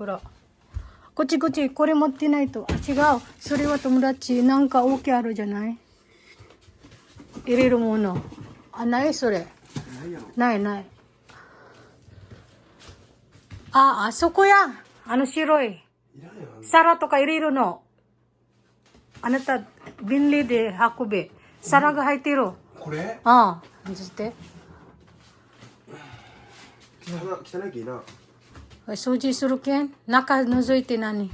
から。こっちこっち、これ持ってないと。あ、違う。それは友達。なんか大きいあるじゃない？入れるもの。あ、ない？それ。ないないない。あ、あそこや。あの白い。皿とか入れるの。あなた、便利で運べ。皿が入ってる。これ？ああ、見せて。汚汚いきな掃除するけん？中覗いて何？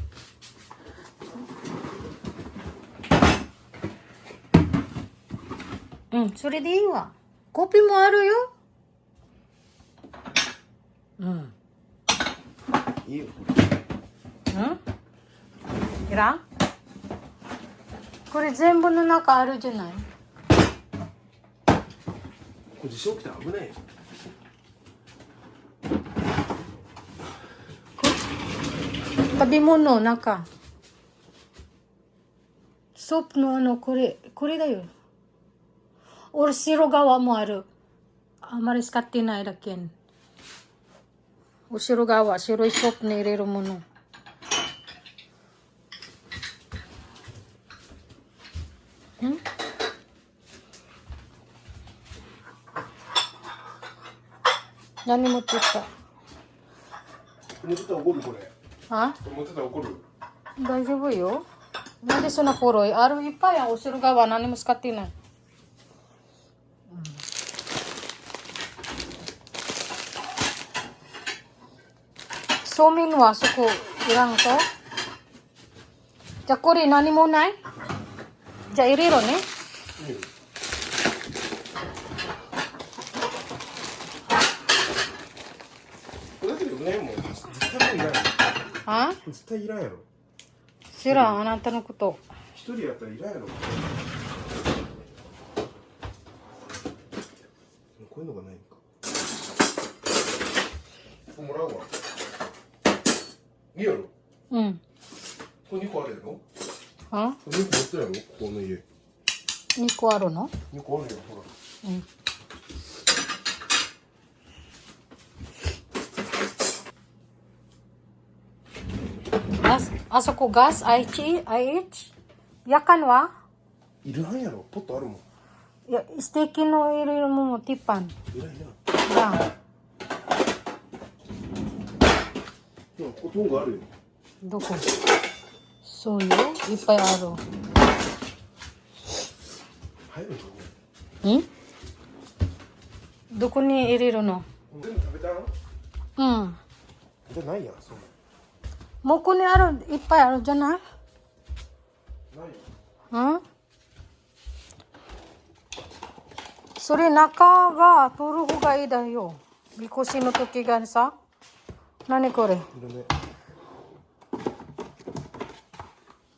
うん、それでいいわ。コピーもあるよ。うん。いいよ。うん？いらん？これ全部の中あるじゃない？これ地震起きたら危ないよ食べ物の中。ソープのあのこれこれだよ。俺白側もある。あまり使ってないだけ。ん後ろ側白いソープに入れるもの。ん？何持ってった？持ってたら怒るこれ。あ？持ってたら怒る。大丈夫よ。なんでそんなポロい？あるいっぱいや、後ろ側何も使ってない。そうめんはそこいらんとじゃあこれ何もない？じゃあ入れろね。これだけでよくないもん絶対いらんやろあ絶対いらんやろ。知らん、あなたのこと。一人やったらいらんやろ。こういうのがないんか。もらうわ。いいやろ。うん。これ2個あるやろ。あ？これ2個持ってるやろ。ここの家。2個あるの？2個あるよほら。うん。ああそこガス IH? IH? 夜間は？いらんやろポットあるもんいや、ステーキの入れるもの、ティッパン。いらんいらんいらん。いやここトングあるよどこ？そうよ。いっぱいある。入るのん？どこに入れるの？全部食べたのうん。じゃないやんそんもうここにある、いっぱいあるじゃない？うん？それ中が取る方がいいだよ。みこしの時がさ。何これ？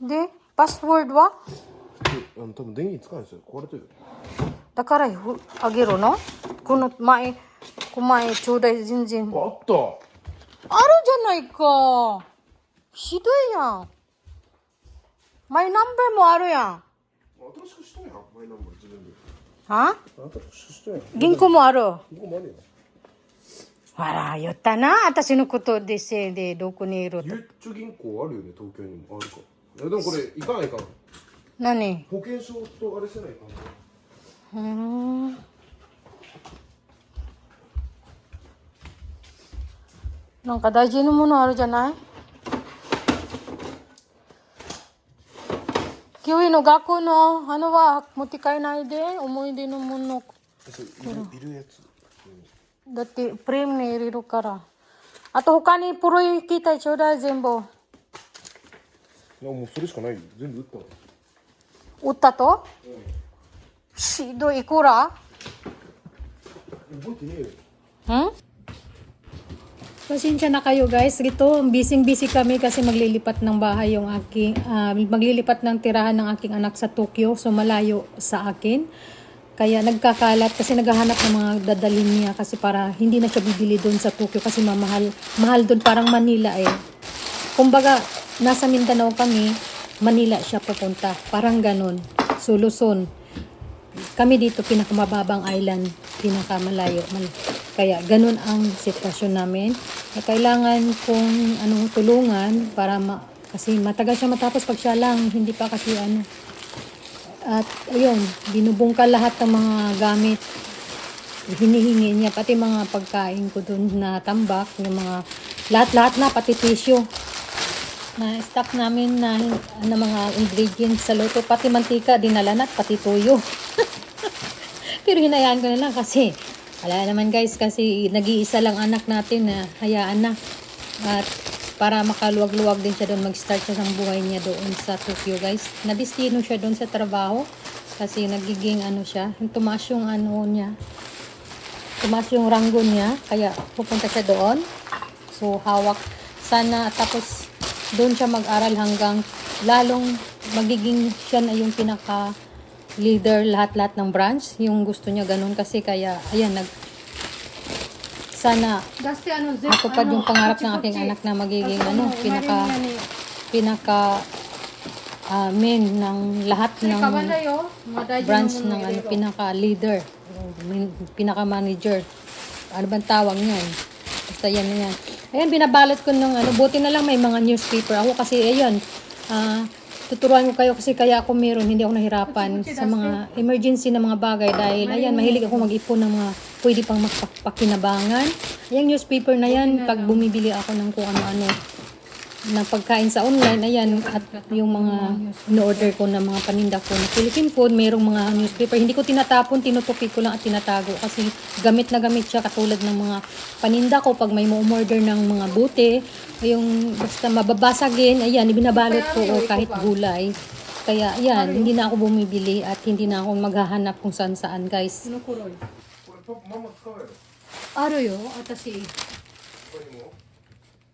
で、パスワードは多分電気使うんですよ。壊れてるだからふあげるの？この前、この前ちょうだい全然。あるあったじゃないか。ひどいやん。マイナンバーもあるやん。新しくしたやんマイナンバー自分では新しくしたやん銀行もある。ここもあるよあら、言ったな。私のことでせいでどこにいると。ゆっちょ銀行あるよね東京にもあるかいやでもこれ行かないかん何？保険証とあれせないかんうーんなんか大事なものあるじゃない？今日の学校のあのは持って帰らないで思い出のもの。いるやつ？だってプレームに入れるから。あと他にプロ行きたいちょうだい全部。いやもうそれしかない。よ全部打ったの売ったと？ひどいいくら？覚えてねえよ。Hmm? Pasensya na kayo guys. Ito, busy-busy kami kasi maglilipat ng bahay yung aking, ah, maglilipat ng tirahan ng aking anak sa Tokyo. So malayo sa akin. Kaya nagkakalat kasi naghahanap ng mga dadalhin niya kasi para hindi na siya bibili doon sa Tokyo kasi mamahal. Mahal doon parang Manila eh. Kumbaga, nasa Mindanao kami, Manila siya pupunta. Parang ganun. So Luzon. Kami dito pinakamababang island, pinakamalayo. Mal- Kaya ganun ang sitwasyon namin. Eh, kailangan kong ano, tulungan para ma kasi matagal siya matapos pag siya lang, hindi pa kasi ano. At ayun, binubungkal lahat ng mga gamit. Hinihingi niya, pati mga pagkain ko dun na tambak, yung mga lahat-lahat na, pati tissue. Na stock namin na, na mga ingredients sa luto, pati mantika, dinala na, at pati tuyo. Pero hinayaan ko na lang kasi wala naman guys kasi nag-iisa lang anak natin na hayaan na. At para makaluwag-luwag din siya doon mag-start siya ng buhay niya doon sa Tokyo guys. Nadistino siya doon sa trabaho kasi nagiging ano siya, tumaas yung ano niya. Tumaas yung ranggo niya kaya pupunta siya doon. So hawak sana tapos doon siya mag-aral hanggang lalong magiging siya na yung pinaka leader lahat-lahat ng branch. Yung gusto niya ganun kasi kaya, ayan, nag, sana Dusty, ano, zip, matupad ano, yung pangarap ng aking anak na magiging ano, ano, pinaka, pinaka ah, main ng lahat ng oh. Branch ng ano, pinaka leader, pinaka manager. Ano bang tawag niyan? Basta yan yan. Ayan, binabalot ko ng ano, buti na lang may mga newspaper. Ako kasi, ayun, ah, tuturuan ko kayo kasi kaya ako meron, hindi ako nahirapan sa mga emergency na mga bagay dahil, ayan, mahilig ako mag-ipon ng mga pwede pang magpakinabangan. Yung newspaper na yan, pag bumibili ako ng kung ano-ano, ng pagkain sa online, ayan, at yung mga in-order ko ng mga paninda ko na Philippine food, mayroong mga newspaper. Hindi ko tinatapon, tinutupi ko lang at tinatago kasi gamit na gamit siya katulad ng mga paninda ko pag may mo-order ng mga buti, yung basta mababasagin, ayan, ibinabalot ko o kahit gulay. Kaya, ayan, hindi na ako bumibili at hindi na ako maghahanap kung saan-saan, guys. Ano ko, Roy? Aro yo, atasi.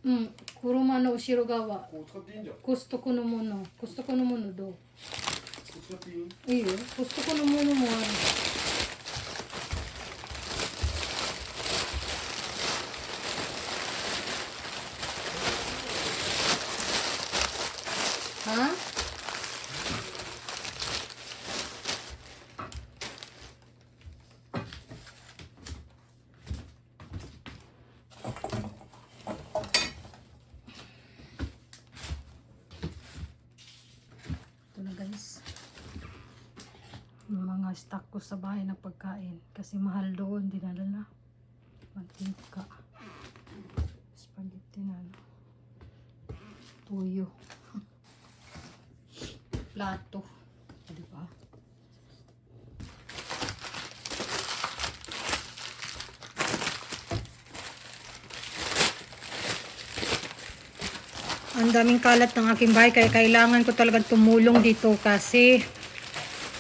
うん。車の後ろ側。コストコのもの。コストコのものどう？いいよ。コストコのものもある。Sa bahay na pagkain. Kasi mahal doon, dinadala. Mantika. Spaghetti na ano. Tuyo. Plato. Di ba? Ang daming kalat ng aking bahay kaya kailangan ko talagang tumulong dito kasi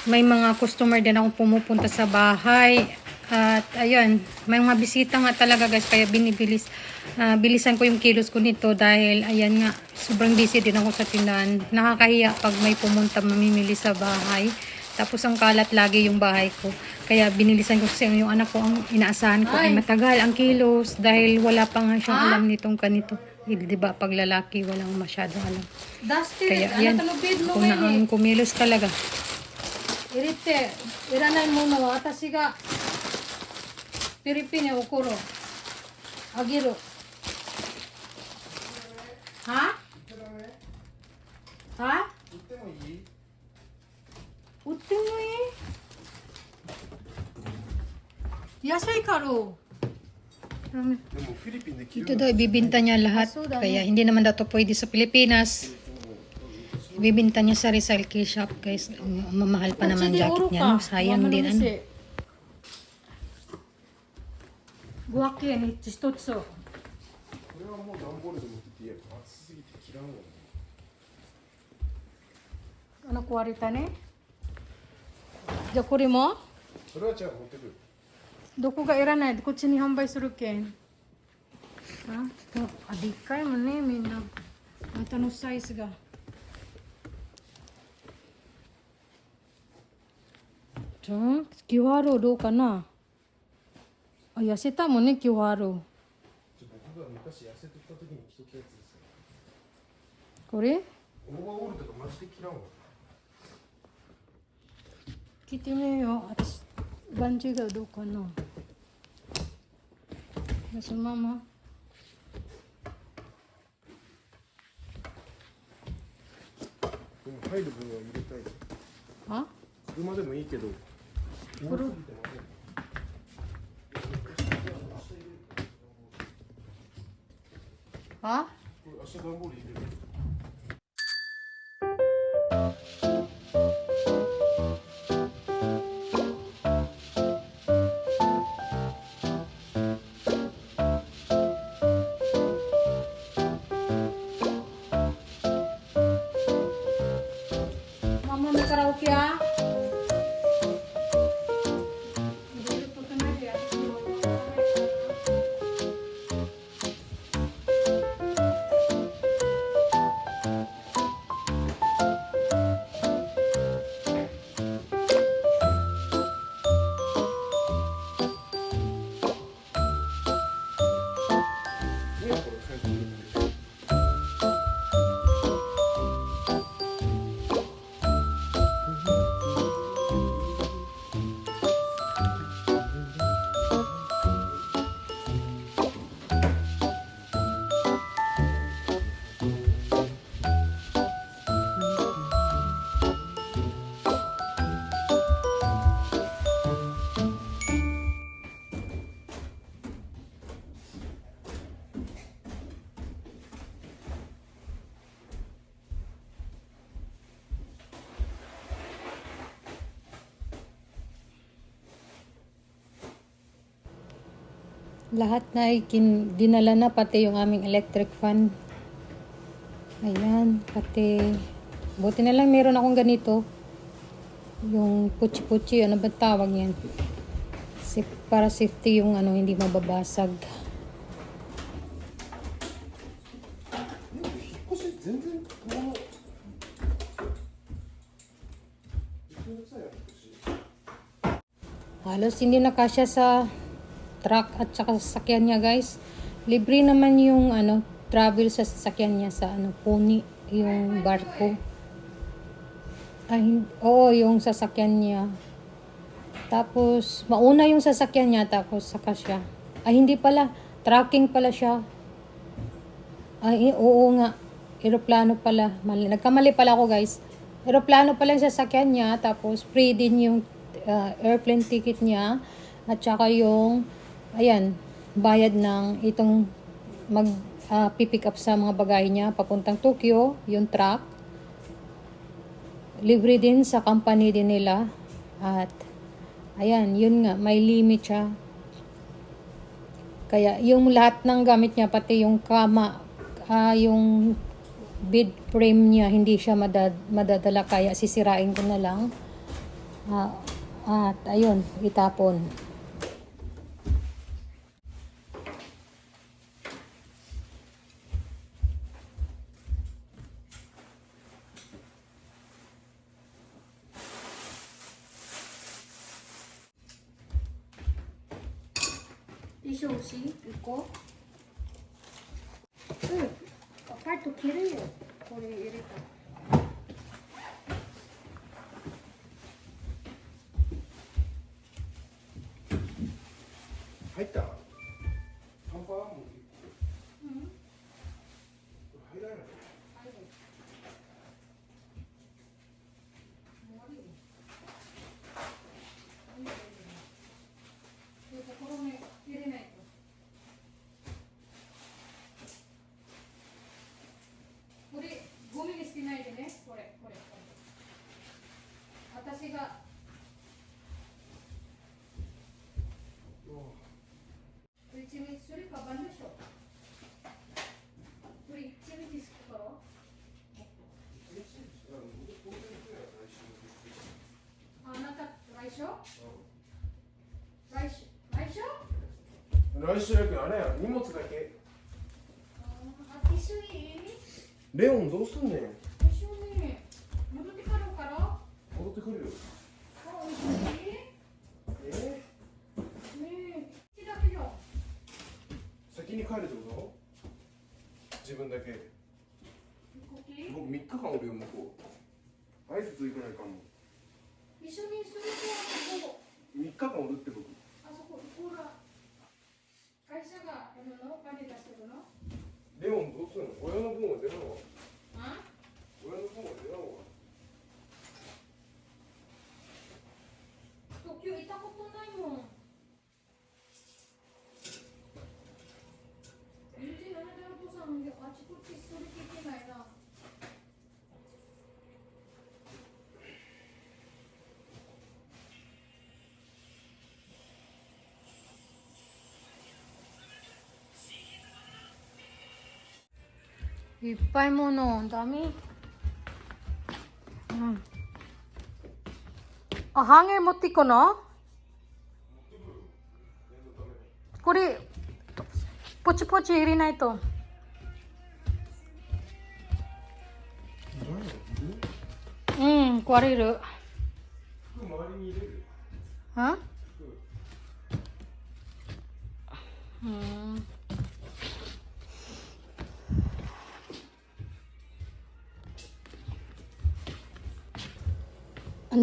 may mga customer din akong pumupunta sa bahay at ayun, may mga bisita nga talaga guys kaya binibilis uh, bilisan ko yung kilos ko nito dahil ayan nga, sobrang busy din ako sa tindahan. Nakakahiya pag may pumunta mamimili sa bahay. Tapos ang kalat lagi yung bahay ko. Kaya binilisan ko kasi yung anak ko ang inaasahan ko ay, ay matagal ang kilos dahil wala pa nga siyang ha? alam nitong kanito. Eh, di ba pag lalaki walang masyado alam. Dusty, kaya yan, ano, kung na ang eh? kumilos talaga. 入れて、いらないものは私がピリピに送る。あげる。はは売ってもいい売ってもいい安いから。 でもフィリピンで着る Ito daw, ibibinta niya lahat. Kaya hindi naman daw to pwede sa Pilipinas. Ibibinta niya sa recycle shop, guys. Mamahal pa naman jacket niya. No? Sayang din. Ano. 500円一つを。これはもう段ボールで持ってっていいや暑すぎて切らんわ Ano kwarita ni?じゃあこれもそれはじゃあ持ってくるどこがいらないこっちに販売するけん。あ、あでっかいもんね、みんな。あんたのサイズが。 うん、清春どうかな？あ痩せたもんね清春これ？聞いてみよう。私バンジーがどうかな？そのまま。入る分は入れたい。あ？車でもいいけど。Kuru. Ha? Mama mau karaoke ya? lahat na ikin, dinala na pati yung aming electric fan. Ayan pati buti na lang meron akong ganito. Yung puchi puchi ano ba tawag yan para safety yung ano hindi mababasag. Halos hindi na kasya sa truck at saka sa sasakyan niya, guys. Libre naman yung ano, travel sa sasakyan niya sa ano, pony, yung barko. Ay, oo, yung sasakyan niya. Tapos, mauna yung sasakyan niya, tapos saka siya. Ay, hindi pala. Tracking pala siya. Ay, oo nga. Aeroplano pala. Mali. Nagkamali pala ako, guys. Aeroplano pala yung sasakyan niya, tapos free din yung uh, airplane ticket niya, at saka yung, ayan, bayad ng itong mag uh, pipick up sa mga bagay niya papuntang Tokyo, yung truck. Libre din sa company din nila. At, ayan, yun nga, may limit siya. Kaya, yung lahat ng gamit niya, pati yung kama, ah, yung bed frame niya, hindi siya madad, madadala. Kaya, sisirain ko na lang. Ah, at, ayun, itapon. よこ来週やけどあれや荷物だけ。レオンどうすんねん？戻ってからから。戻ってくるえ？ねえ。先に帰るってこと？自分だけ。僕3日間おるよ向こう。挨拶行かないかも一緒にすると、ここ、3日間おるって僕あそこ、ほら、会社がこのお金出してるの？レオンどうするの？親の分は出ないわあ？親の分は出ないわ今日いたこといっぱいものダメうん。あハンガー持っていくの？これポチポチ入れないと。うん、壊れる。うん。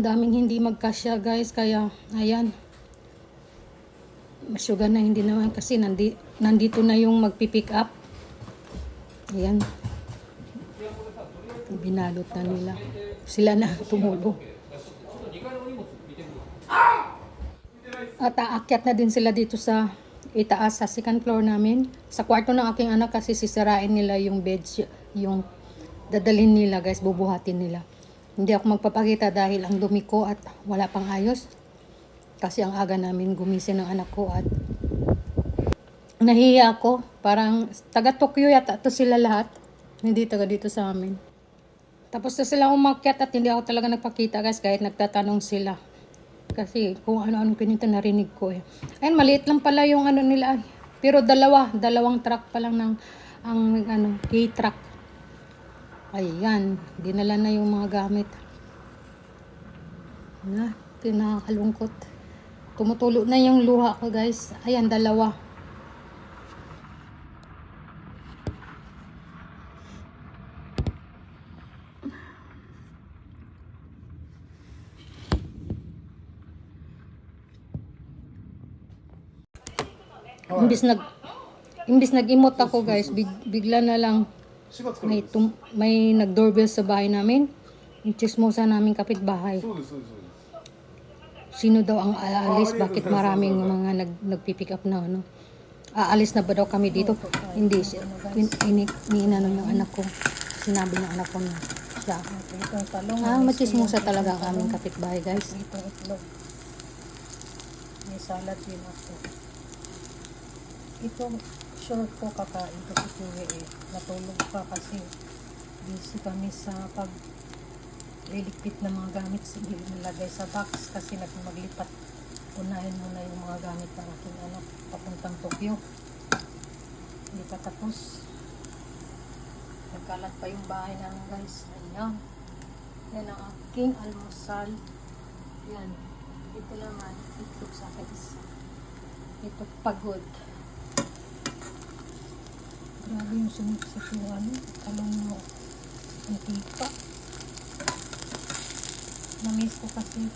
Daming hindi magkasya guys, kaya ayan. Masyuga na hindi naman kasi nandi, nandito na yung magpipick up. Ayan. Binalot na nila. Sila na tumulong. At aakyat na din sila dito sa itaas sa second floor namin. Sa kwarto ng aking anak kasi sisirain nila yung bed, yung dadalhin nila guys, bubuhatin nila. Hindi ako magpapakita dahil ang dumi ko at wala pang ayos. Kasi ang aga namin gumising ng anak ko at nahiya ako. Parang taga Tokyo yata to sila lahat. Hindi taga dito sa amin. Tapos na sila umakyat at hindi ako talaga nagpakita guys kahit nagtatanong sila. Kasi kung ano-ano ganito narinig ko eh. Ayun, maliit lang pala yung ano nila. Pero dalawa, dalawang truck pa lang ng ang ano, K-truck. Ayan, dinala na yung mga gamit. Na, pinakalungkot. Tumutulo na yung luha ko guys. Ayan, dalawa. Imbis nag imbis nag-imot ako guys, big, bigla na lang may, tum may nag-doorbell sa bahay namin. Yung chismosa namin kapitbahay. Sino daw ang aalis? Bakit maraming mga nag nagpipick up na ano? Aalis na ba daw kami dito? Hindi. Iniina ng anak ko. Sinabi ng anak ko na siya. Ah, machismosa talaga ang aming kapitbahay guys. May salad din ako. Ito, sure ko kakain ko Kuya eh. Natulog pa kasi busy kami sa pag liligpit ng mga gamit hindi nilagay sa box kasi nagmaglipat unahin mo na yung mga gamit ng aking anak. Papuntang Tokyo. Hindi pa tapos. Nagkalat pa yung bahay namin guys. Ayan. Yan ang aking almusal. Yan. Ito naman. Itlog sa akin. Isa ito pagod grabe yung sumip sa ano talong mo ang tipa. Na-miss ko kasi.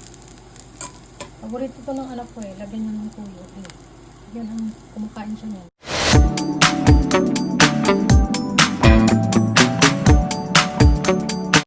Paborito to ng anak ko eh. Lagyan niya ng tuyo eh. yan ang kumakain siya niyan